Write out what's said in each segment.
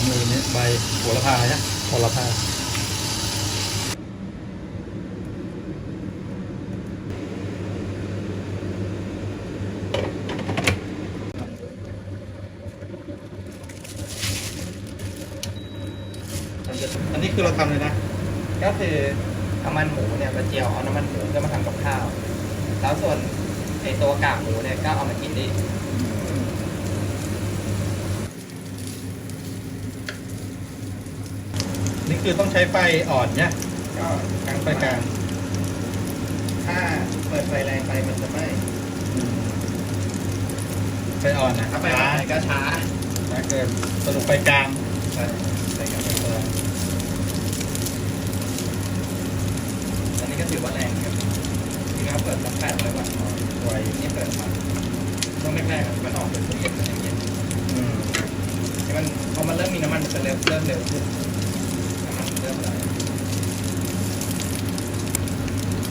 ของเลยเนี่ยใบโหระพาใช่โหระพาอันนี้คือเราทำเลยนะ ก็คือน้ำมันหมูเนี่ยมาเจียวเอาน้ำมันหมูเพื่อมาทำกับข้าว แล้วส่วนไอตัวกากหมูเนี่ยก็เอามากินได้ คือต้องใช้ไฟอ่อนเนี่ยก็กลางไฟกลางถ้าเปิดไฟแรงไปมันจะไหม้ไฟอ่อนนะถ้าไฟแรงไปก็ช้าช้าเกินสรุปไฟกลางใช่ใช่ครับอันนี้ก็ถือว่าแรงครับที่เขาเปิดสักแปดร้อยวัตต์พอไวนี่เปิดมาช่วงแรกๆอะมันออกเป็นละเอียดเป็นอย่างเงี้ยอืมที่มันพอมันเริ่มมีน้ำมันมันจะเริ่มเริ่มเร็วขึ้นน้ำมันเริ่มไหล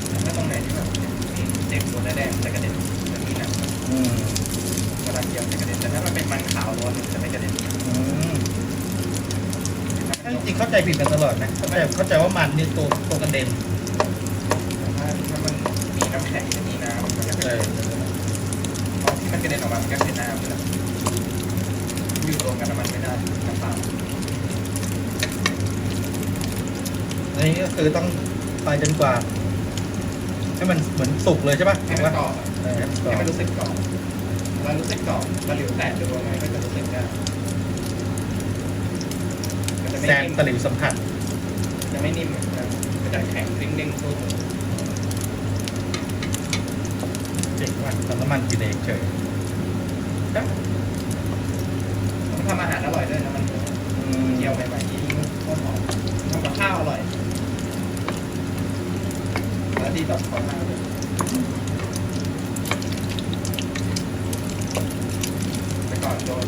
แต่ถ้าตรงไหนที่แบบเด็กตัวแดงจะกระเด็นจะมีหนักอืมเวลาเกี่ยวจะกระเด็นแต่ถ้ามันเป็นมันขาวล้วนจะไม่กระเด็นอืมจริงเข้าใจผิดกันตลอดนะเข้าใจเข้าใจว่ามันนี่ตัวตัวกระเด็นถ้าถ้ามันมีน้ำแข็งจะมีน้ำมันก็จะใช่พอที่มันกระเด็นออกมามันก็เป็นน้ำเลยอยู่รวมกันน้ำมันไม่ได้น้ำเปล่า อันนี้ก็คือต้องไฟจนกว่าให้มันเหมือนสุกเลยใช่ปะให้มันกรอบอะเออให้มันกรอให้บมันรู้สึกกรอบแล้วรู้สึกกรอบตะหลิวแตกดูอะไรก็จะรู้สึกได้มันจะไม่แซงนิ่มตะหลิวสัมผัสจะไม่นิ่มเหมือนกันก็จะแข็งเด้งๆสู้เจ๋งว่ะทำน้ำมันกินเองเฉยครับผมทำอาหารอร่อยด้วยนะมัน อืมเจียวใหม่ๆยิ่งโคตรหอมทำกับข้าวอร่อย แล้วดีต่อสุขภาพด้วยแต่ก่อนโดน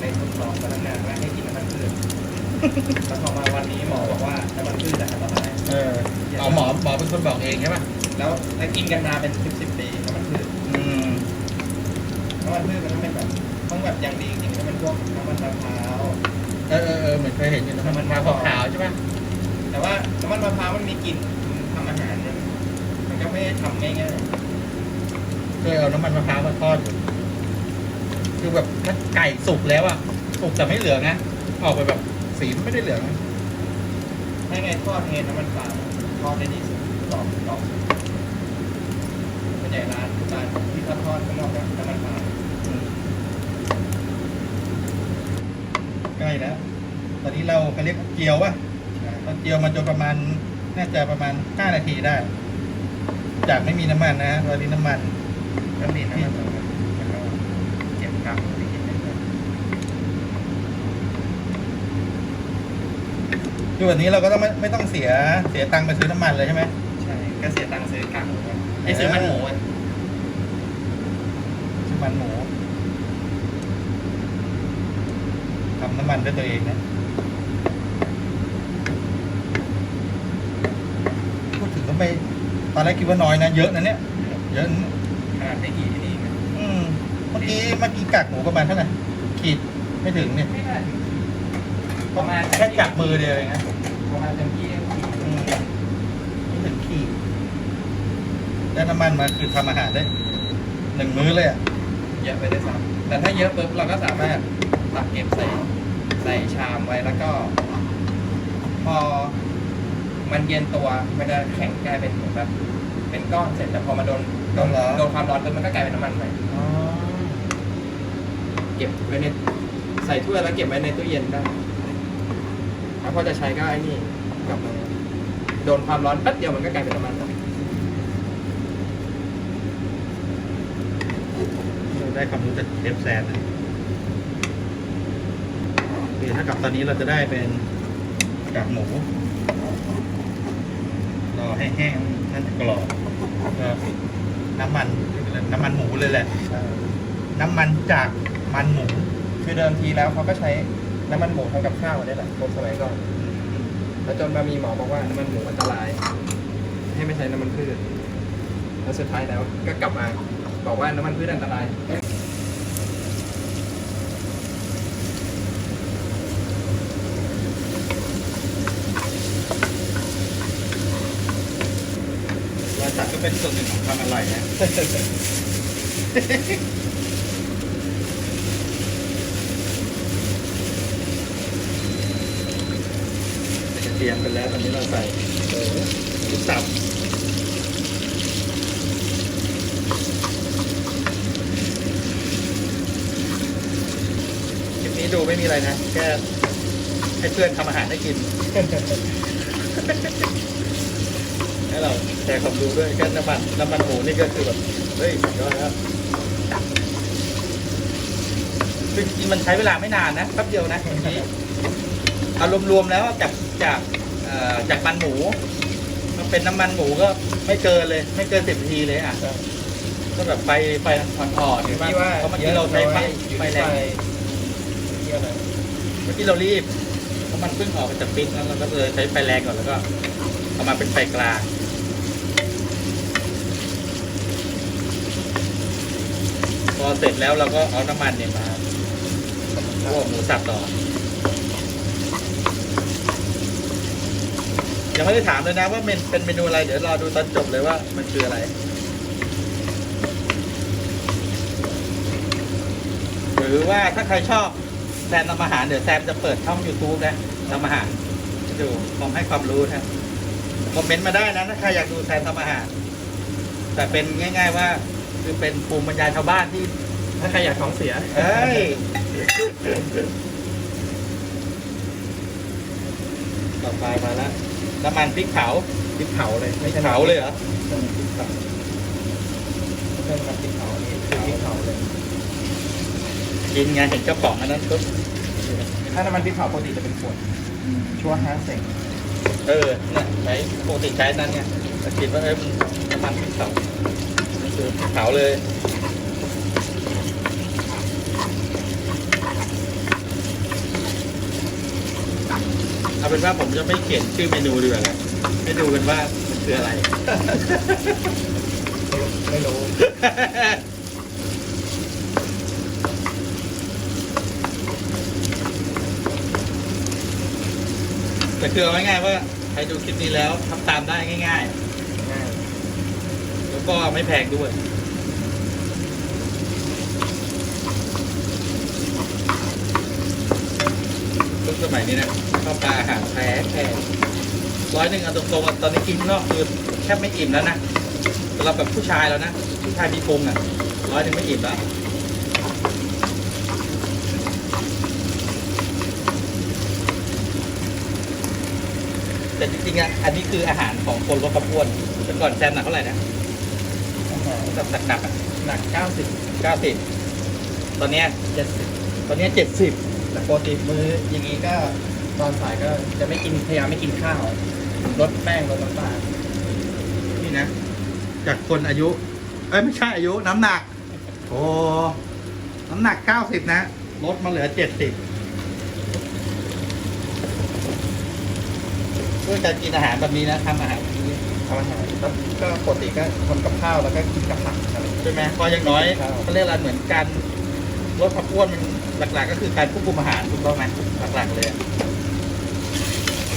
ในทดลองพนักงานว่าให้กินน้ำมันพืชแล้วพอมาวันนี้หมอบอกว่าน้ำมันพืชจะอันตรายเออเอาหมอหมอเป็นคนบอกเองใช่ปะแล้วแล้วกินกันมาเป็นสิบสิบปีน้ำมันพืชอืมน้ำมันพืชมันต้องเป็นแบบต้องแบบอย่างดีจริงๆแล้วมันพวกน้ำมันมะพร้าวเออเออเออเหมือนเคยเห็นอยู่นะมันมาขาวๆใช่ปะแต่ว่าน้ำมันมะพร้าวมันมีกลิ่นทำอาหารเนี่ยมัน ก็ไม่ได้ทำง่ายเคยเอาน้ำมันมะพร้าวมาทอดอยู่คือแบบถ้าไก่สุกแล้วอะสุกแต่ไม่เหลืองนะ ออกไปแบบสีมันไม่ได้เหลืองนะให้ไงทอดไงน้ำมันปลาทอดได้ดีสุดกรอบกรอบไม่ใช่ร้านร้านที่เขาทอดข้างนอกน้ำมันปลาใกล้แล้ว ตอนนี้เราเขาเรียกเจียวป่ะเราเจียวมันจนประมาณ น่าจะประมาณห้านาทีได้ จากไม่มีน้ำมันนะตอนนี้น้ำมันก็มีน้ำมันปลาแล้วก็เก็บกากไปกินได้ด้วยคือวันนี้เราก็ต้องไม่ไม่ต้องเสียเสียตังค์ไปซื้อน้ำมันเลยใช่ไหมใช่ก็เสียตังค์ซื้อกากหมูอะไอ้ซื้อมันหมูอะซื้อมันหมูทำน้ำมันด้วยตัวเองนะพูดถึงก็ไม่ ตอนแรกคิดว่าน้อยนะเยอะนะเนี่ยเยอะนะขนาดไม่กี่ที่นี่นะอืมเมื่อกี้เมื่อกี้กากหมูประมาณเท่าไหร่ขีดไม่ถึงเนี่ยไม่ได้ประมาณแค่จับมือเดียวเองนะประมาณเต็มที่อืมไม่ถึงขีดแล้วน้ำมันมาคือทำอาหารได้หนึ่งมื้อเลยอะเยอะไปได้วยซ้ำแต่ถ้าเยอะปุ๊บเราก็สามารถตักเก็บใส่ใส่ชามไว้แล้วก็ พอมันเย็นตัวมันจะแข็งกลายเป็นเหมือนแบบ เป็นก้อนเสร็จแต่พอมาโดนโดนเหรอโดนความร้อนปุ๊บมันก็กลายเป็นน้ำมันใหม่อ๋อเก็บไว้ในใส่ถ้วยแล้วเก็บไว้ในตู้เย็นได้แล้วพอจะใช้ก็ไอ้นี่กลับมาโดนความร้อนแป๊บเดียวมันก็กลายเป็นน้ำมันแล้วเราได้ความรู้จากเชฟแซนนะคือถ้ากับตอนนี้เราจะได้เป็นกากหมูรอให้แห้งนั่นกรอบก็ น้ำมันน้ำมันหมูเลยแหละ น้ำมันจากมันหมู คือเดิมทีแล้วเขาก็ใช้น้ำมันหมูทำกับข้าวนี่แหละคนสมัยก่อนแล้วจนมามีหมอบอกว่าน้ำมันหมูอันตราย ให้ไม่ใช้น้ำมันพืช แล้วสุดท้ายแล้วก็กลับมาบอกว่าน้ำมันพืชอันตราย น เป็นส่วนหนึ่งของความอร่อยนะกระเทียมไปแล้วตอนนี้เราใส่เออหมูสับคลิปนี้ดูไม่มีอะไรนะ แค่ให้เพื่อนทำอาหารให้กิน ให้เราแชร์ความรู้ด้วยแค่น้ำมันน้ำมันหมูนี่ก็คือแบบเฮ้ยสุดยอดแล้วคือจริงๆมันใช้เวลาไม่นานนะแป๊บเดียวนะเมื่อกี้เอารวมๆแล้วจากจากเอ่อจากมันหมูมาเป็นน้ำมันหมูก็ไม่เกินเลย ไม่เกินสิบนาทีเลยอะก็แบบไฟไฟอ่อนๆอเห็ยู่นปะที่ว่าเพราะเมื่อกี้เราใช้ไฟอยู่ไฟที่แรงที่อะไรเมื่อกี้เรารีบเพราะมันเพิ่งออกมาจากปิ้งแล้วเราก็เลยใช้ไฟแรงก่อนแล้วก็เอามาเป็นไฟกลาง พอเสร็จแล้วเราก็เอาน้ำมันเนี่ยมาลวกหมูสับต่อ ยังไม่ได้ถามเลยนะว่าเมนเป็นเมนูอะไร เดี๋ยวรอดูตอนจบเลยว่ามันคืออะไร หรือว่าถ้าใครชอบแซมทำอาหาร เดี๋ยวแซมจะเปิดช่อง YouTube นะทำอาหารให้ดูผมให้ความรู้นะคอมเมนต์มาได้นะถ้าใครอยากดูแซมทำอาหาร แต่เป็นง่าย ๆว่า คือเป็นภูมิปัญญาชาวบ้านที่ ถ้าใครอยากท้องเสียเฮ้ยต่อไปมาแล้วน้ำมันพริกเผาพริกเผาเลยพริกเผาเลยเหรอเครื่องพริกเผาเครื่องทำพริกเผานี่คือพริกเผาเลยกินไงเห็นกระป๋องอันนั้นปุ๊บถ้าน้ำมันพริกเผาปกติจะเป็นขวดชั่วห้าเซงเออเนี่ยใช้ปกติใช้นั้นเนี่ยแต่คิดว่าเออมันน้ำมันพริกเผานี่คือพริก เผาเลยเอาเป็นว่าผมจะไม่เขียนชื่อเมนูดีกว่านะให้ดูกันว่ามันคืออะไร ไม่รู้ แต่คือเอาง่ายๆว่าใครดูคลิปนี้แล้วทำตามได้ง่าย ๆ ก็ไม่แพงด้วยยุคสมัยนี้นะข้าวปลาอาหารแท้แพงร้อยหนึ่งเอาตรงๆตอนนี้กินข้างนอกคือแทบไม่อิ่มแล้วนะสำหรับแบบผู้ชายแล้วนะ ผู้ชายมีพุงอะร้อยหนึ่งไม่อิ่มแล้วแต่จริงๆอะอันนี้คืออาหารของคนลดความอ้วนแต่ก่อนแซมหนักเท่าไหร่นะ แบบหนักๆอะหนักเก้าสิบเก้าสิบตอนเนี้ยเจ็ดสิบตอนเนี้เจ็ดสิบแต่ปกติมื้ออย่างนี้ก็ตอนสายก็จะไม่กินพยายามไม่กินข้าวลดแป้งลดน้ำตาลนี่นะ จากคนอายุ เอ้ยไม่ใช่อายุน้ำหนัก โอ้น้ำหนักเก้าสิบนะลดมาเหลือเจ็ดสิบด้วยการกินอาหารแบบนี้นะทำอาหาร ทำอาหารแล้วก็ปกติก็ทำกับข้าวแล้วก็กินกับผักอะไร ใช่ไหมเพราะอย่างน้อยครับ เขาเรียกอะไรเหมือนการลดความอ้วนมันหลักๆ ก็คือการควบคุมอาหารถูกต้องไหมหลักๆเลยอะ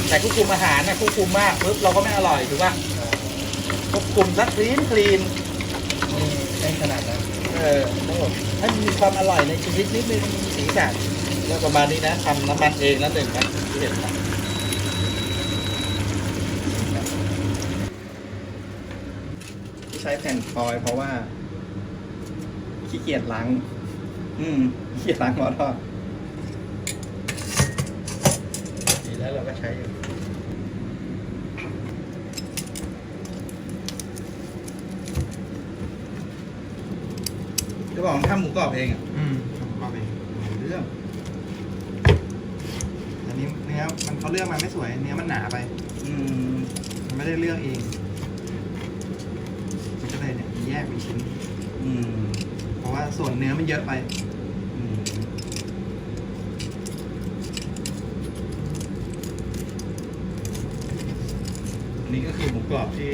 แต่ควบคุมอาหารนะควบคุมมากปุ๊บเราก็ไม่อร่อยถูกป่ะควบคุมสักคลีนคลีนนี่ไม่ขนาดนั้นเออต้องแบบให้มันมีความอร่อยในชีวิตนิดนึงมีสีสันแล้วประมาณนี้นะทำน้ำมันเองแล้วหนึ่งนะที่เห็นนะ ที่ใช้แผ่นฟอยล์เพราะว่าขี้เกียจล้าง อืมขี้เกียจล้างหม้อทอดดีแล้วเราก็ใช้อยู่จะบอกว่าทำหมูกรอบเองอะอืมมาเองเรื่อง อันนี้เนื้อมันเขาเลือกมาไม่สวย เนื้อมันหนาไป อืม มันไม่ได้เลือกเอง มันก็เลยเนี่ยมีแยกเป็น ชิ้น อืม เพราะว่าส่วนเนื้อมันเยอะไป อืมอันนี้ก็คือหมูกรอบที่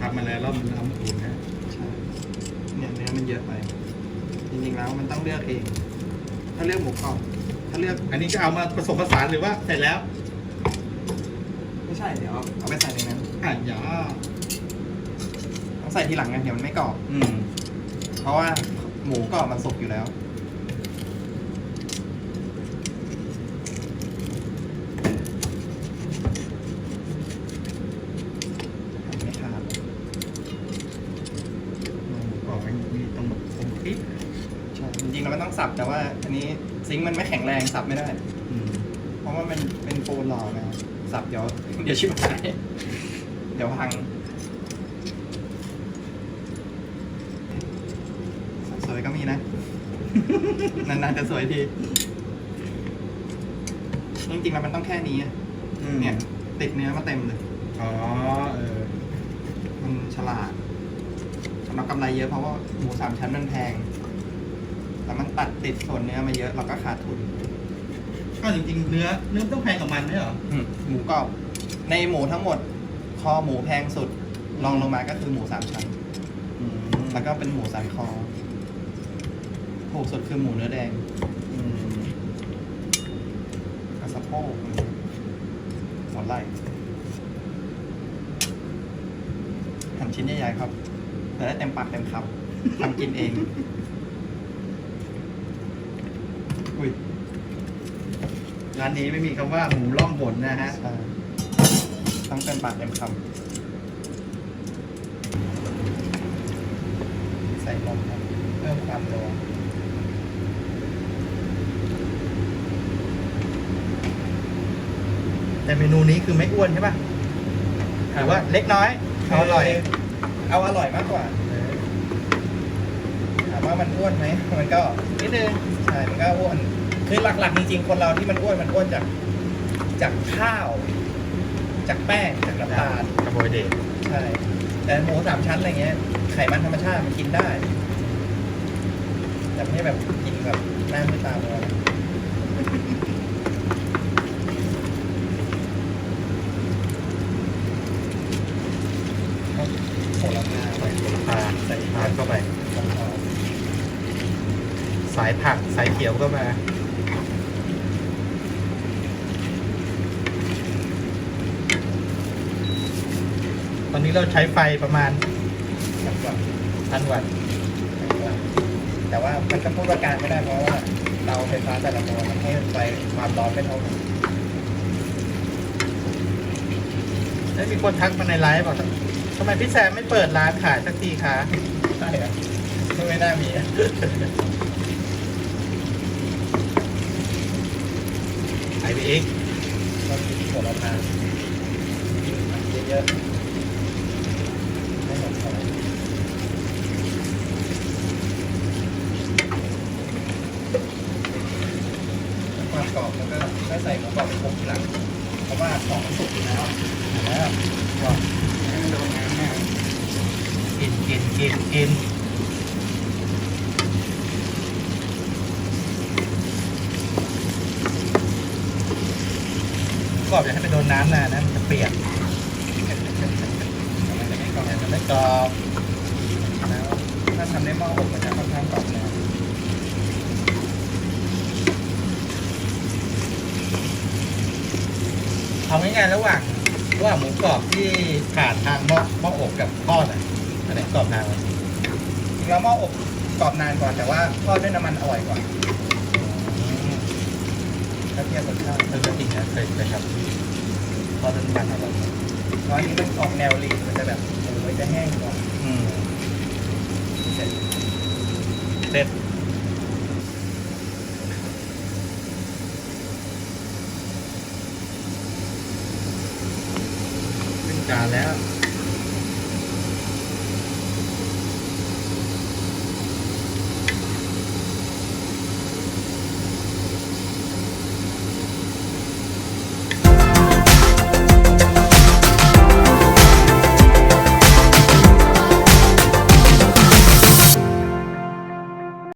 ทำมาแล้วรอบมันเอามาอุ่นนะใช่เนี่ยเนื้อมันเยอะไป จริงๆแล้วมันต้องเลือกเอง ถ้าเลือกหมูกรอบ ถ้าเลือกอันนี้จะเอามาผสมผสานหรือว่าเสร็จแล้ว ไม่ใช่เดี๋ยวเอาเอาไปใส่ในนั้น อะอย่าต้อง ใส่ทีหลังไงเดี๋ยวมันไม่กรอบ อืม เพราะว่าหมูกรอบมันสุกอยู่แล้ว ไม่ขาดหมูกรอบมันมีตรงแบบตรงคลิปใช่จริงๆเราไม่ต้องสับแต่ว่า อันนี้ซิงค์มันไม่แข็งแรงสับไม่ได้ อืมเพราะว่ามันเป็นปูนหล่อไงสับเดี๋ยว เดี๋ยวชิบหาย เดี๋ยวพัง สวยๆ ก็มีนะ นานๆจะสวยทีจริงๆแล้วมันต้องแค่นี้อะอืมเนี่ย ติดเนื้อมาเต็มเลย อ๋อเออมันฉลาดสำหรับกำไรเยอะเพราะว่าหมูสามชั้นมันแพง แต่มันตัดติดส่วนเนื้อมาเยอะเราก็ขาดทุน ก็จริงๆเนื้อเนื้อต้องแพงกว่ามันไม่เหรออืมหมูกรอบในหมูทั้งหมด คอหมูแพงสุดรองลงมาก็คือหมูสามชั้น อืมแล้วก็เป็นหมูสันคอ ถูกสุดคือหมูเนื้อแดงอืมกับสะโพกหัวไหล่หั่นชิ้นใหญ่ๆครับจะได้เต็มปากเต็มคำทำกินเอง อุ้ยร้านนี้ไม่มีคำว่าหมูล่องหนนะฮะใช่ต้องเต็มปากเต็มคำใส่นมครับเพิ่มความนั แต่เมนูนี้คือไม่อ้วนใช่ป่ะหรือว่าเล็กน้อยเอาอร่อย เอาอร่อยมากกว่าถามว่ามันอ้วนไหมมันก็นิดนึงใช่มันก็อ้วนคือหลักๆจริงๆคนเราที่มันอ้วนมันอ้วนจากจากข้าว จากแป้งจากน้ำตาลคาร์โบไฮเดรตใช่แต่หมูสามชั้นอะไรเงี้ยไขมันธรรมชาติมันกินได้แต่ไม่ใช่แบบกินแบบหน้ามือตามัวนะโหระพาไป พา ใส่พาเข้าไป สายผักสายเขียวก็มาตอนนี้เราใช้ไฟประมาณกลางพันวัตต์แต่ว่ามันก็พูดว่าการไม่ได้เพราะว่าเตาไฟฟ้าแต่ละตัวมันให้ไฟความร้อนไม่เท่ากันแล้วมีคนทักมาในไลฟ์บอก ทำไมพี่แซมไม่เปิดร้านขายสักทีคะใช่ครับไม่น่ามีอะไอพีเอ็กเรามีโหระพาเยอะๆไม่หมดของความกรอบแล้วก็ใส่หมูกรอบเป็นผงทีหลังเพราะว่าของมันสุกอยู่แล้วก็ให้มันโดนน้ำแน่ กินกิน กิน กรอบอย่าให้ไปโดนน้ำนะนะมันจะเปียกมันจะไม่กรอบมันจะไม่กรอบแล้วถ้าทำในหม้ออบมันจะค่อนข้างกรอบนะเอาง่ายๆระหว่างระหว่างหมูกรอบที่ผ่านทางหม้อหม้ออบกับทอดอะอันไหนกรอบนาน กว่าแล้วหม้ออบกรอบนานกว่าแต่ว่าทอดด้วยน้ำมันอร่อยกว่าถ้าเทียบรสชาติเออก็จริงนะเคยเคยทำที่ทอดน้ำมันอร่อยร้านนี้มันออกแนวลีนมันจะแบบหมูมันจะแห้งกว่าอืมเสร็จเด็ดขึ้นจานแล้ว